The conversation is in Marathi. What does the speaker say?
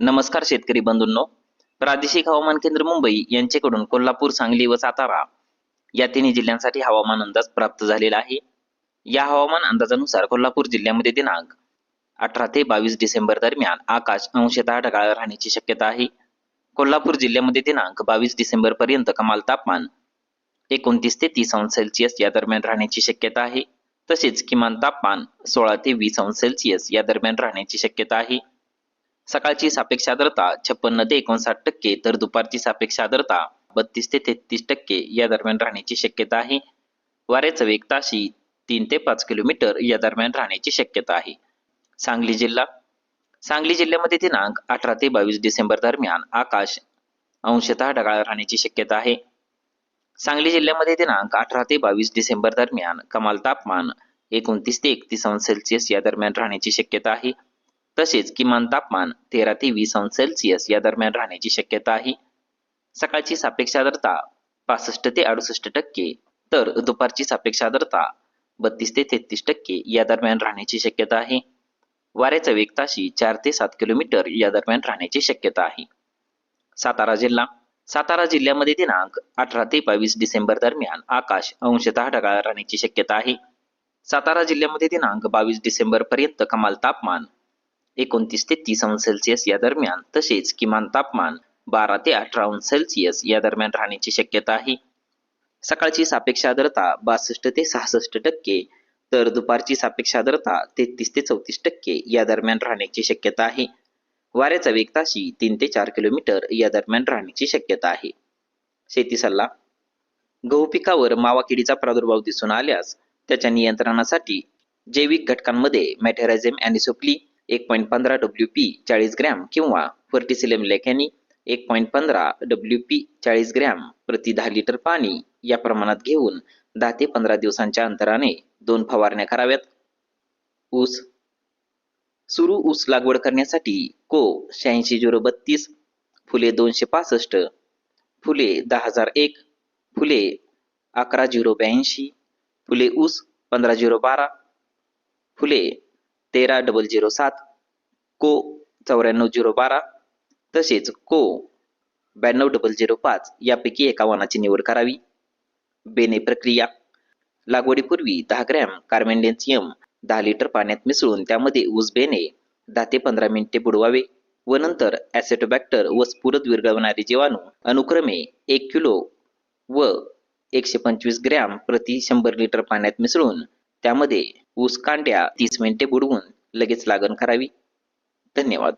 नमस्कार शेतकरी बंधूंनो. प्रादेशिक हवामान केंद्र मुंबई यांच्याकडून कोल्हापूर सांगली व सातारा या तिन्ही जिल्ह्यांसाठी हवामान अंदाज प्राप्त झालेला आहे. या हवामान अंदाजानुसार कोल्हापूर जिल्ह्यामध्ये दिनांक अठरा ते बावीस डिसेंबर दरम्यान आकाश अंशतः ढगाळ राहण्याची शक्यता आहे. कोल्हापूर जिल्ह्यामध्ये दिनांक बावीस डिसेंबर पर्यंत कमाल तापमान एकोणतीस ते तीस अंश सेल्सिअस या दरम्यान राहण्याची शक्यता आहे. तसेच किमान तापमान सोळा ते वीस अंश सेल्सिअस या दरम्यान राहण्याची शक्यता आहे. सकाळची सापेक्ष आर्द्रता छप्पन्न ते एकोणसाठ टक्के तर दुपारची सापेक्ष आर्द्रता बत्तीस ते तेहतीस टक्के या दरम्यान राहण्याची शक्यता आहे. वाऱ्याचा वेग ताशी तीन ते पाच किलोमीटर या दरम्यान राहण्याची शक्यता आहे. सांगली जिल्हा सांगली जिल्ह्यामध्ये दिनांक अठरा ते बावीस डिसेंबर दरम्यान आकाश अंशतः ढगाळ राहण्याची शक्यता आहे. सांगली जिल्ह्यामध्ये दिनांक अठरा ते बावीस डिसेंबर दरम्यान कमाल तापमान एकोणतीस ते एकतीस अंश सेल्सिअस या दरम्यान राहण्याची शक्यता आहे. तसेच किमान तापमान तेरा ते वीस अंश सेल्सिअस या दरम्यान राहण्याची शक्यता आहे. सकाळची सापेक्ष आर्द्रता पासष्ट ते अडुसष्ट टक्के तर दुपारची सापेक्ष आर्द्रता बत्तीस ते तेहतीस टक्के या दरम्यान राहण्याची शक्यता आहे. वाऱ्याचा वेग ताशी चार ते सात किलोमीटर या दरम्यान राहण्याची शक्यता आहे. सातारा जिल्हा. सातारा जिल्ह्यामध्ये दिनांक अठरा ते बावीस डिसेंबर दरम्यान आकाश अंशतः ढगाळ राहण्याची शक्यता आहे. सातारा जिल्ह्यामध्ये दिनांक बावीस डिसेंबर पर्यंत कमाल तापमान एकोणतीस ते तीस अंश सेल्सिअस या दरम्यान. तसेच किमान तापमान बारा ते अठरा अंश सेल्सिअस या दरम्यान राहण्याची शक्यता आहे. सकाळची सापेक्ष आर्द्रता बासष्ट ते सहासष्ट टक्के तर दुपारची सापेक्ष आर्द्रता तेहतीस ते चौतीस टक्के या दरम्यान राहण्याची शक्यता आहे. वाऱ्याचा वेग ताशी तीन ते चार किलोमीटर या दरम्यान राहण्याची शक्यता आहे. शेती सल्ला. गहू पिकावर मावा किडीचा प्रादुर्भाव दिसून आल्यास त्याच्या नियंत्रणासाठी जैविक घटकांमध्ये मॅटेरायझेम अॅनिसोप्ली एक पॉईंट पंधरा डब्ल्यू पी चाळीस ग्रॅम किंवा फर्टिसिलेम लेख्यानी एक पॉईंट पंधरा डब्ल्यू पी चाळीस ग्रॅम प्रति दहा लिटर पाणी या प्रमाणात घेऊन दहा ते पंधरा दिवसांच्या अंतराने दोन फवारण्या कराव्यात. ऊस. सुरू ऊस लागवड करण्यासाठी को शहाऐंशी झिरो बत्तीस फुले दोनशे पासष्ट फुले दहा हजार एक फुले अकरा झिरो ब्याऐंशी फुले ऊस पंधरा झिरो बारा फुले तेरा डबल झिरो सात को चौऱ्याण्णव झिरो बारा तसेच को ब्याण्णव डबल झिरो पाच यापैकी एका वाणाची निवड करावी. बेने प्रक्रिया. लागवडीपूर्वी दहा ग्रॅम कार्मेंडेन्सियम दहा लिटर पाण्यात मिसळून त्यामध्ये ऊस बेने दहा ते पंधरा मिनिटे बुडवावे व नंतर ॲसेटोबॅक्टर व स्फुरद विरघळवणारे जीवाणू अनुक्रमे एक किलो व एकशे पंचवीस ग्रॅम प्रति शंभर लिटर पाण्यात मिसळून त्यामध्ये ऊस कांड्या तीस मिनिटे बुडवून लगेच लागण करावी. धन्यवाद.